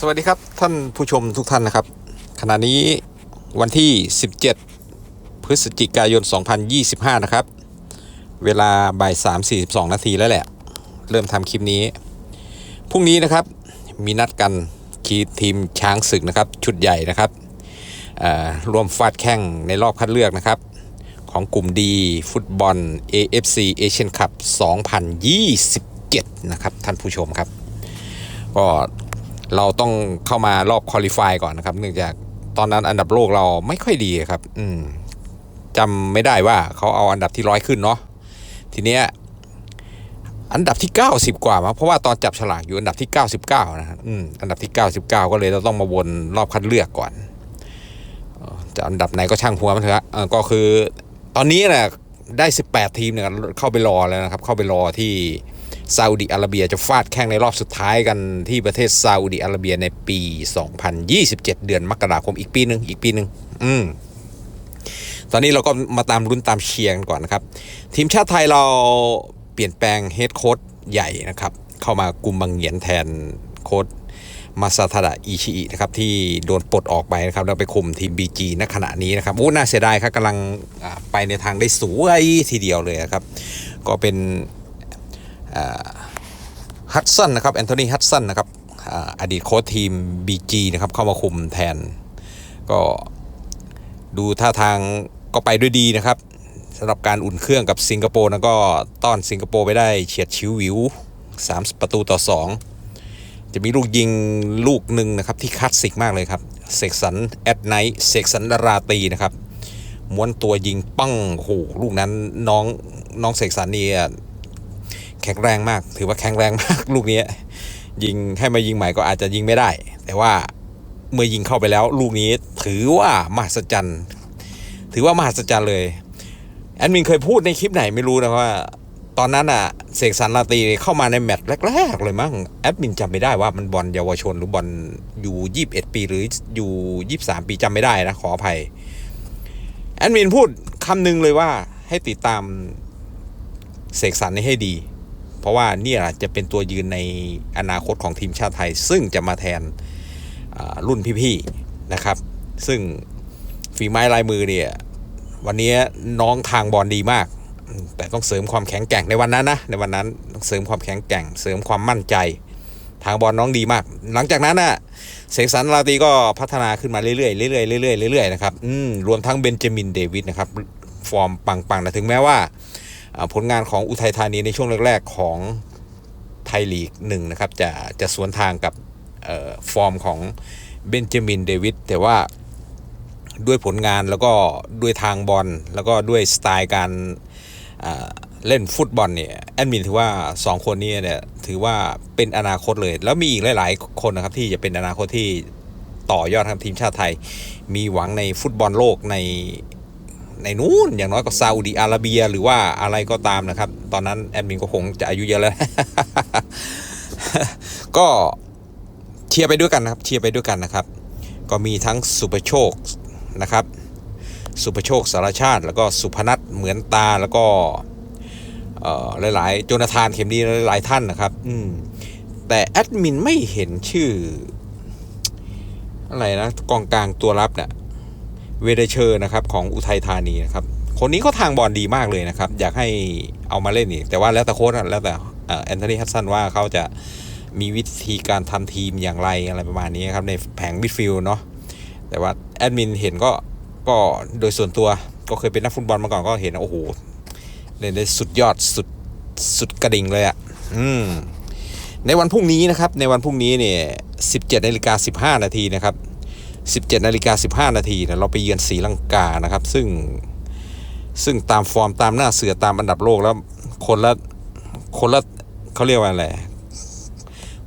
สวัสดีครับท่านผู้ชมทุกท่านนะครับ ขณะนี้วันที่ 17 พฤศจิกายน 2025 นะครับ เวลาบ่าย 3 42 นาทีแล้วแหละ เริ่มทำคลิปนี้ พรุ่งนี้นะครับมีนัดกันคีทีมช้างศึกนะครับ ชุดใหญ่นะครับร่วมฟาดแข่งในรอบคัดเลือกนะครับ ของกลุ่มดีฟุตบอล AFC Asian Cup 2027 นะครับ ท่านผู้ชมครับ ก็ เราต้องเข้ามารอบคอลิฟายก่อนนะครับ เนื่องจากตอนนั้นอันดับโลกเราไม่ค่อยดีครับ อืมจำไม่ได้ว่าเขาเอาอันดับที่ร้อยขึ้นเนาะทีเนี้ยอันดับที่ 90 กว่ามาเพราะว่าตอนจับฉลากอยู่อันดับที่ 99 นะครับอืมอันดับที่ 99 ก็เลยเราต้องมาวนรอบคัดเลือกก่อนจะอันดับไหนก็ช่างหัวมันเถอะก็คือ ตอนนี้นะได้ 18 ทีมเนี่ยเข้าไปรอแล้วนะครับ เข้าไปรอที่ ซาอุดิอาระเบียจะฟาดแข่งในรอบสุดท้ายกันที่ประเทศซาอุดิอาระเบียในปี 2027 เดือนมกราคมอีกปีหนึ่งอีกปีหนึ่งอืมตอนนี้เราก็มาตามลุ้นตามเชียร์กันก่อนนะครับ ทีมชาติไทยเราเปลี่ยนแปลงเฮดโค้ชใหญ่นะครับ เข้ามากุมบังเหงียนแทนโค้ชมาซาทาดะอิชิอินะครับที่โดนปลดออกไปนะครับแล้วไปคุมทีม BG ณขณะนี้นะครับโอ้น่าเสียดายครับกำลังไปในทางได้สวยทีเดียวเลยนะครับ ก็เป็น ฮัตสันนะครับแอนโทนีฮัตสันนะครับอดีตโค้ชทีม BG นะครับเข้ามาคุมแทน ก็ดูท่าทางก็ไปด้วยดีนะครับสำหรับการอุ่นเครื่องกับสิงคโปร์นะก็ต้อนสิงคโปร์ไปได้เฉียดชิววิว3ประตูต่อ 2 จะมีลูกยิงลูกหนึ่งนะครับที่คลาสสิกมากเลยครับเสกสรรแอดไนท์เสกสรรราตีนะครับม้วนตัวยิงปั้งโหลูกนั้นน้องน้องเสกสรรนี่แข็งแรงมาก ถือว่าแข็งแรงมากลูกนี้ยิงให้มายิงใหม่ก็อาจจะยิงไม่ได้ แต่ว่าเมื่อยิงเข้าไปแล้ว ลูกนี้ถือว่ามหัศจรรย์ ถือว่ามหัศจรรย์เลยแอดมินเคยพูดในคลิปไหนไม่รู้นะว่า ตอนนั้นอะเสกสรรลาตีเข้ามาในแมตช์แรกๆเลยมั้งแอดมินจำไม่ได้ว่ามันบอลเยาวชนหรือบอลอยู่ 21 ปีหรืออยู่ 23 ปีจำไม่ได้นะขออภัยแอดมินพูดคำหนึงเลยว่าให้ติดตามเสกสรรนี่ให้ดี เพราะว่านี่ยจะเป็นตัวยืนในอนาคตของทีมชาติไทย ซึ่งจะมาแทนรุ่นพี่ๆนะครับ ซึ่งฝีไม้ลายมือเนี่ยวันนี้น้องทางบอลดีมาก แต่ต้องเสริมความแข็งแกร่งในวันนั้นนะในวันนั้นต้องเสริมความแข็งแกร่ง เสริมความมั่นใจ ทางบอลน้องดีมาก หลังจากนั้นน่ะเสกสรรลาตีก็พัฒนาขึ้นมาเรื่อยๆเรื่อยๆเรื่อยๆเรื่อยๆนะครับรวมทั้งเบนจามินเดวิดนะครับฟอร์มปังๆนะถึงแม้ว่า ผลงานของอุทัยธานีในช่วงแรก ๆ ของไทยลีกหนึ่งนะครับจะจะสวนทางกับฟอร์มของเบนจามินเดวิดแต่ว่าด้วยผลงานแล้วก็ด้วยทางบอลแล้วก็ด้วยสไตล์การเล่นฟุตบอลเนี่ยแอดมินถือว่า 2 คนนี้เนี่ยถือว่าเป็นอนาคตเลย แล้วมีอีกหลาย ๆ คนนะครับที่จะเป็นอนาคตที่ต่อยอดทางทีมชาติไทย มีหวังในฟุตบอลโลกใน ในนู้นอย่างน้อยก็ซาอุดีอาระเบีย หรือว่าอะไรก็ตามนะครับ ตอนนั้นแอดมินก็คงจะอายุเยอะแล้ว ก็เชียร์ไปด้วยกันนะครับเชียร์ไปด้วยกันนะครับ ก็มีทั้งสุประโชคนะครับ สุประโชคสารชาติ แล้วก็สุพนัทเหมือนตาแล้วก็หลายๆโจนาธานเข็มดีหลายๆท่านนะครับ อืมแต่แอดมินไม่เห็นชื่อ อะไรนะกองกลางตัวรับเนี่ย เวเดเชอร์นะครับของอุทัยธานีนะครับคนนี้เขาทางบอลดีมากเลยนะครับ อยากให้เอามาเล่นอีก แต่ว่าแล้วแต่โค้ชแล้วแต่แอนโทนีฮัตสันว่าเขาจะมีวิธีการทำทีมอย่างไรอะไรประมาณนี้ครับ ในแผงมิดฟิลด์เนาะแต่ว่าแอดมินเห็นก็ก็โดยส่วนตัวก็เคยเป็นนักฟุตบอลมาก่อนก็เห็น โอ้โห เล่นได้สุดยอดสุดสุดกระดิ่งเลยอะ่ะอืมในวันพรุ่งนี้นะครับ ในวันพรุ่งนี้เนี่ย17นาฬิกา15 นาทีนะครับ 17นาฬิกา15 นาทีเนี่ยเราไปเยือนศรีลังกานะครับ ซึ่งซึ่งตามฟอร์มตามหน้าเสือตามอันดับโลกแล้วคนละคนละเขาเรียกว่าอะไร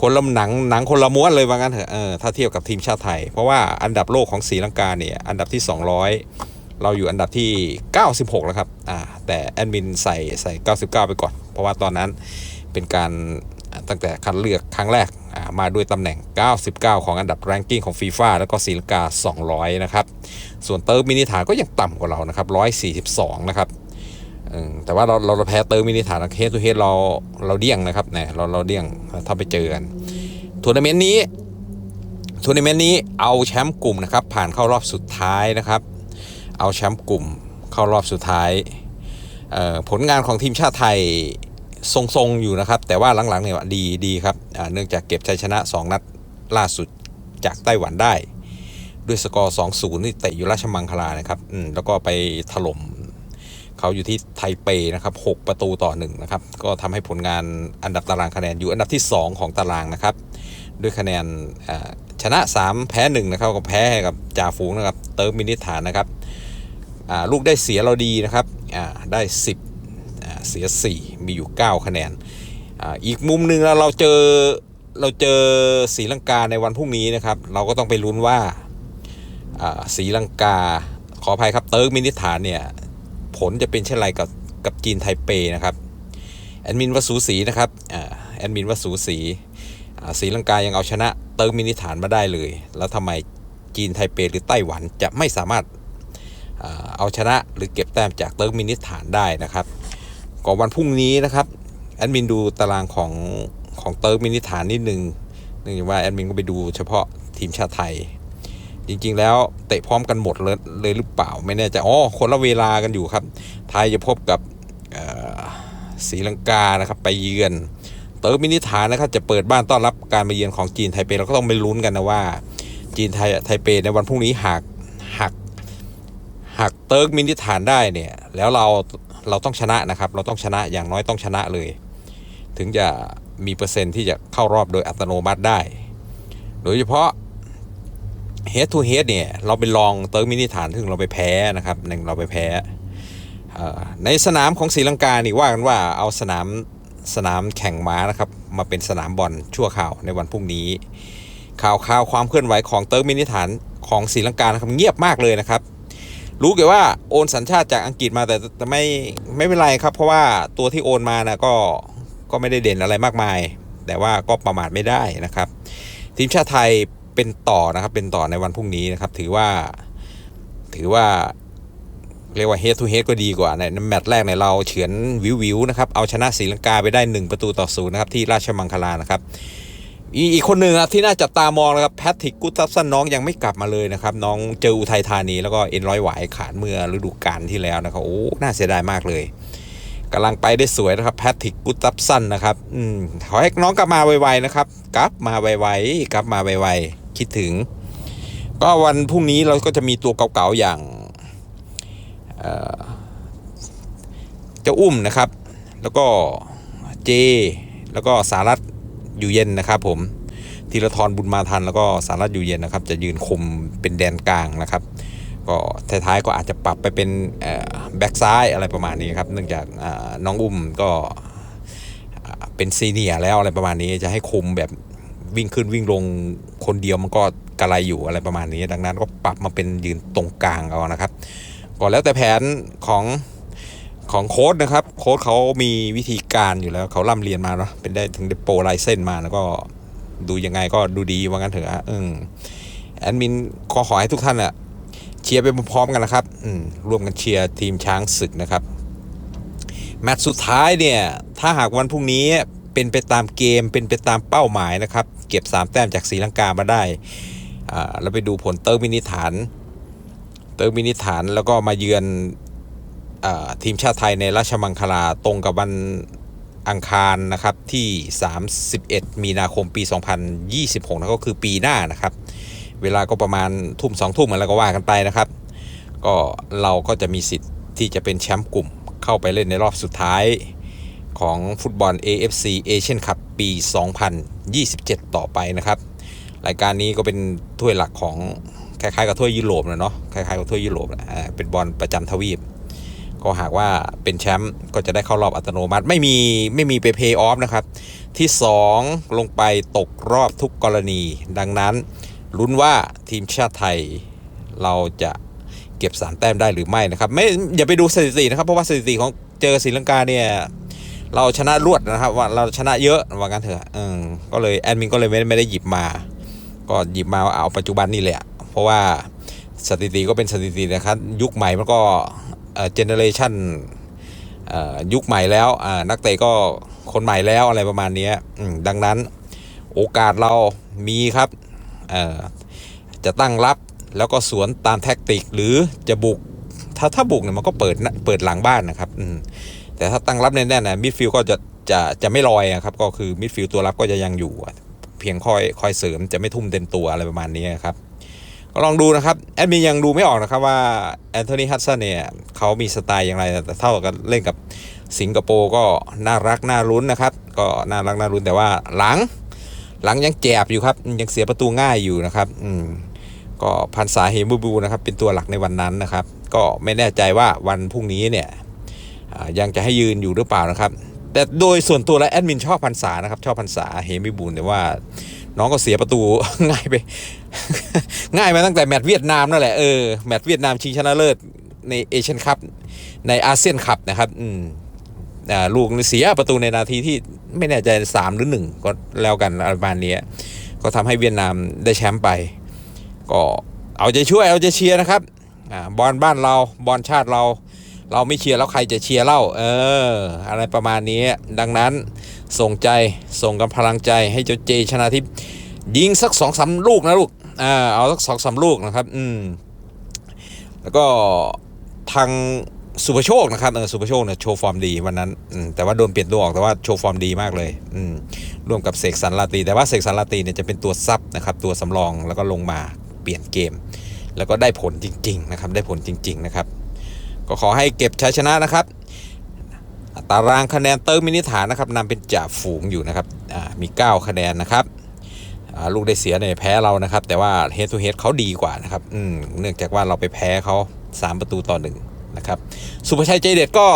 คนละหนังหนังคนละม้วนเลยว่างั้นเถอะเออถ้าเทียบกับทีมชาติไทย เพราะว่าอันดับโลกของศรีลังกาเนี่ยอันดับที่ 200 เราอยู่อันดับที่ 96 แล้วครับอ่าแต่แอดมินใส่ใส่ 99 ไปก่อน เพราะว่าตอนนั้นเป็นการ ตั้งแต่คัดเลือกครั้งแรกมาด้วยตำแหน่ง 99 ของอันดับแรงกิ้งของฟีฟ่าแล้วก็ศีลกา 200 นะครับ ส่วนเติร์มินิฐานก็ยังต่ำกว่าเรานะครับ 142 นะครับแต่ว่าเราเราเราแพ้เติร์มินิฐานเฮดทูเฮดเราเราเดี่ยงนะครับเนี่ยเราเราเดี่ยงถ้าไปเจอกันทัวร์นาเมนต์นี้ทัวร์นาเมนต์นี้เอาแชมป์กลุ่มนะครับผ่านเข้ารอบสุดท้ายนะครับ เอาแชมป์กลุ่มเข้ารอบสุดท้ายผลงานของทีมชาติไทย ทรงๆอยู่นะครับ แต่ว่าหลังๆเนี่ยดีดีครับเนื่องจากเก็บชัยชนะ 2 นัดล่าสุดจากไต้หวันได้ ด้วยสกอร์ 2-0 ที่เตะอยู่ราชมังคลานะครับอืมแล้วก็ไปถล่มเขาอยู่ที่ไทเปนะครับ 6 ประตูต่อ 1 นะครับ ก็ทำให้ผลงานอันดับตารางคะแนนอยู่อันดับที่ 2 ของตารางนะครับ ด้วยคะแนนชนะ 3 แพ้ 1 นะครับก็แพ้ให้กับจ่าฝูงนะครับ เติมมินิฐานนะครับลูกได้เสียเราดีนะครับได้ 10 เสีย 4 มีอยู่ 9 คะแนนออีกมุมหนึ่งเราเจอเราเจอศรีลังกาในวันพรุ่งนี้นะครับ เราก็ต้องไปลุ้นว่าศรีลังกาขออภัยครับเติร์กมินิฐานเนี่ยผลจะเป็นเช่นไรกับกับจีนไทเปนะครับแอดมินวสูสีนะครับแอดมินวสูสีศรีลังกายังเอาชนะเติร์กมินิฐานมาได้เลย แล้วทำไมจีนไทเปหรือไต้หวันจะไม่สามารถเอาชนะหรือเก็บแต้มจากเติร์กมินิฐานได้นะครับ ก่อนวันพรุ่งนี้นะครับแอดมินดูตารางของของเติร์กมินิฐานนิดนึงเนื่องจากว่าแอดมินก็ไปดูเฉพาะทีมชาติไทย จริงๆ แล้วเตะพร้อมกันหมดเลยเลยหรือเปล่าไม่แน่ใจอ๋อคนละเวลากันอยู่ครับ ไทยจะพบกับศรีลังกานะครับไปเยือน เติร์กมินิฐานนะครับจะเปิดบ้านต้อนรับการมาเยือนของจีนไทเปเราก็ต้องไปลุ้นกันนะว่า จีนไทยไทเปในวันพรุ่งนี้หากหักหักเติร์กมินิฐานได้เนี่ยแล้วเรา เราต้องชนะนะครับ เราต้องชนะอย่างน้อยต้องชนะเลย ถึงจะมีเปอร์เซ็นต์ที่จะเข้ารอบโดยอัตโนมัติได้ โดยเฉพาะเฮดทูเฮดเนี่ยเราไปลองเติร์มินิฐานถึงเราไปแพ้นะครับหนึ่งเราไปแพ้ในสนามของศรีลังกานี่ว่ากันว่าเอาสนามสนามแข่งม้านะครับมาเป็นสนามบอลชั่วข่าวในวันพรุ่งนี้ ข่าวข่าวความเคลื่อนไหวของเติร์มินิฐานของศรีลังกานะครับเงียบมากเลยนะครับ รู้เกี่ยวว่าโอนสัญชาติจากอังกฤษมาแต่แต่ไม่ไม่เป็นไรครับ เพราะว่าตัวที่โอนมานะก็ก็ไม่ได้เด่นอะไรมากมาย แต่ว่าก็ประมาทไม่ได้นะครับ ทีมชาติไทยเป็นต่อนะครับเป็นต่อในวันพรุ่งนี้นะครับ ถือว่าถือว่าเรียกว่า head to head ก็ดีกว่าในแมตช์แรกเนี่ยเราเฉือนวิววิวนะครับ เอาชนะศรีลังกาไปได้ 1 ประตูต่อศูนย์นะครับ ที่ราชมังคลานะครับ อีอีกคนหนึ่งนะที่น่าจับตามองนะครับแพทริกกุตัสซันน้องยังไม่กลับมาเลยนะครับ น้องเจออุทัยธานีแล้วก็เอ็นร้อยหวายขาดเมื่อฤดูกาลที่แล้วนะครับโอ้น่าเสียดายมากเลยกำลังไปได้สวยนะครับแพทริกกุตัสซันนะครับอืมขอให้น้องกลับมาไวๆนะครับกลับมาไวๆกลับมาไวๆคิดถึง ก็วันพรุ่งนี้เราก็จะมีตัวเก่าๆอย่างเจ้าอุ้มนะครับ แล้วก็เจ แล้วก็สารัต อยู่เย็นนะครับผมธีรทรบุญมาทันแล้วก็สารัตอยู่เย็นนะครับ จะยืนคุมเป็นแดนกลางนะครับ ก็ท้ายๆก็อาจจะปรับไปเป็นแบ็กซ้ายอะไรประมาณนี้ครับเนื่องจากน้องอุ้มก็เป็นซีเนียร์แล้วอะไรประมาณนี้จะให้คุมแบบวิ่งขึ้นวิ่งลงคนเดียวมันก็กระไรอยู่อะไรประมาณนี้ ดังนั้นก็ปรับมาเป็นยืนตรงกลางเอานะครับก็แล้วแต่แผนของ ของโค้ดนะครับ โค้ดเขามีวิธีการอยู่แล้วเขาร่ำเรียนมาเนาะเป็นได้ถึงได้โปรไลเส้นมาแล้วก็ดูยังไงก็ดูดีว่างั้นเถอะอืมแอดมินขอขอให้ทุกท่านอะเชียร์ไปพร้อมกันนะครับอืมร่วมกันเชียร์ทีมช้างศึกนะครับ แมตช์สุดท้ายเนี่ย ถ้าหากวันพรุ่งนี้เป็นไปตามเกมเป็นไปตามเป้าหมายนะครับ เก็บ 3 แต้มจากศรีลังกามาได้อ่าแล้วไปดูผลเติร์กมินิฐาน เติร์กมินิฐานแล้วก็มาเยือน ทีมชาติไทยในราชมังคลาตรงกับวันอังคารนะครับที่ 31 มีนาคมปี 2026นะก็คือปีหน้านะครับ เวลาก็ประมาณทุ่มสองทุ่มอะไรก็ว่ากันไปนะครับ ก็เราก็จะมีสิทธิ์ที่จะเป็นแชมป์กลุ่มเข้าไปเล่นในรอบสุดท้ายของฟุตบอล AFC Asian Cup ปี 2027 ต่อไปนะครับ รายการนี้ก็เป็นถ้วยหลักของคล้ายๆกับถ้วยยุโรปนะเนาะคล้ายๆกับถ้วยยุโรปนะเป็นบอลประจำทวีป ก็หากว่าเป็นแชมป์ก็จะได้เข้ารอบอัตโนมัติ ไม่มีไม่มีไปเพย์ออฟนะครับ ที่ 2 ลงไปตกรอบทุกกรณี ดังนั้นลุ้นว่าทีมชาติไทยเราจะเก็บสามแต้มได้หรือไม่นะครับ ไม่อย่าไปดูสถิตินะครับ เพราะว่าสถิติของเจอศรีลังกาเนี่ยเราชนะรวดนะครับว่าเราชนะเยอะว่างั้นเถอะอก็เลยแอดมินก็เลยไม่ไม่ได้หยิบมา ก็หยิบมาเอาปัจจุบันนี่แหละ เพราะว่าสถิติก็เป็นสถิตินะครับ ยุคใหม่มันก็ เจเนอเรชันยุคใหม่แล้วอ่านักเตะก็คนใหม่แล้วอะไรประมาณนี้ดังนั้นโอกาสเรามีครับจะตั้งรับแล้วก็สวนตามแท็กติก หรือจะบุกถ้าถ้าบุกเนี่ยมันก็เปิดเปิดหลังบ้านนะครับแต่ถ้าตั้งรับแน่นๆนะมิดฟิลก็จะจะจะไม่ลอยครับก็คือมิดฟิลตัวรับก็จะยังอยู่ เพียงคอยคอยเสริมจะไม่ทุ่มเต็มตัวอะไรประมาณนี้ครับ ก็ลองดูนะครับ แอดมินยังดูไม่ออกนะครับว่าแอนโทนีฮัตสันเนี่ยเขามีสไตล์อย่างไรแต่เท่ากับเล่นกับสิงคโปร์ก็น่ารักน่ารุ้นนะครับ ก็น่ารักน่ารุ้นแต่ว่าหลัง หลังยังแจบอยู่ครับ ยังเสียประตูง่ายอยู่นะครับ อืมก็พันษาเฮมูบูนะครับ เป็นตัวหลักในวันนั้นนะครับ ก็ไม่แน่ใจว่าวันพรุ่งนี้เนี่ยยังจะให้ยืนอยู่หรือเปล่านะครับ แต่โดยส่วนตัวแล้วแอดมินชอบพันษานะครับ ชอบพันษาเฮมิบูลแต่ว่า น้องก็เสียประตูง่ายไป ง่ายมาตั้งแต่แมตช์เวียดนามนั่นแหละเออแมตช์เวียดนามชิงชนะเลิศในเอเชียนคัพในอาเซียนคัพนะครับ อืมอ่าลูกเสียประตูในนาทีที่ไม่แน่ใจสามหรือหนึ่งก็แล้วกันประมาณนี้ก็ทำให้เวียดนามได้แชมป์ไป ก็เอาใจช่วยเอาใจเชียร์นะครับอ่าบอลบ้านเราบอลชาติเรา เราไม่เชียร์แล้วใครจะเชียร์เล่า เออ อะไรประมาณนี้ ดังนั้นส่งใจส่งกำพลังใจให้เจ้าเจชนะทิพย์ยิงสักสองสามลูกนะลูกอ่าเอาสักสองสามลูกนะครับ อืมแล้วก็ทางสุภโชคนะครับเออสุภโชคเนี่ยโชว์ฟอร์มดีวันนั้นแต่ว่าโดนเปลี่ยนตัวออกแต่ว่าโชว์ฟอร์มดีมากเลยอืมร่วมกับเสกสรรลาตี แต่ว่าเสกสรรลาตีเนี่ยจะเป็นตัวซับนะครับตัวสำรองแล้วก็ลงมาเปลี่ยนเกม แล้วก็ได้ผลจริง ๆ นะครับ ได้ผลจริง ๆ นะครับ ก็ขอให้เก็บชัยชนะนะครับตารางคะแนนเติมมินิฐานนะครับนำเป็นจ่าฝูงอยู่นะครับมี 9 คะแนนนะครับลูกได้เสียเนี่ยแพ้เรานะครับ แต่ว่า head to head เขาดีกว่านะครับเนื่องจากว่าเราไปแพ้เขา 3 ประตูต่อหนึ่งนะครับสุภชัยใจเด็ดก็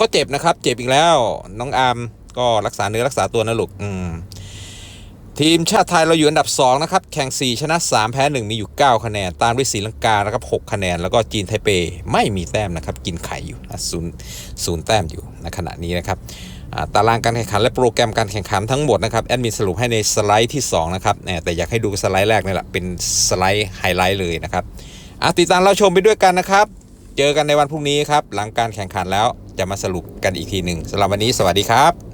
ก็เจ็บนะครับ เจ็บอีกแล้ว น้องอาร์มก็รักษาเนื้อรักษาตัวนะลูกอืม ทีมชาติไทยเราอยู่อันดับ 2 นะครับ แข่ง 4 ชนะ 3 แพ้ 1 มีอยู่ 9 คะแนน ตามด้วยศรีลังกานะครับ 6 คะแนน แล้วก็จีนไทเป ไม่มีแต้มนะครับ กินไข่อยู่นะศูนย์ศูนย์แต้มอยู่ในขณะนี้นะครับตารางการแข่งขันและโปรแกรมการแข่งขันทั้งหมดนะครับแอดมินสรุปให้ในสไลด์ที่ 2 นะครับแต่อยากให้ดูสไลด์แรกนี่แหละเป็นสไลด์ไฮไลท์เลยนะครับติดตามเราชมไปด้วยกันนะครับ เจอกันในวันพรุ่งนี้ครับหลังการแข่งขันแล้วจะมาสรุปกันอีกทีหนึ่งสำหรับวันนี้สวัสดีครับ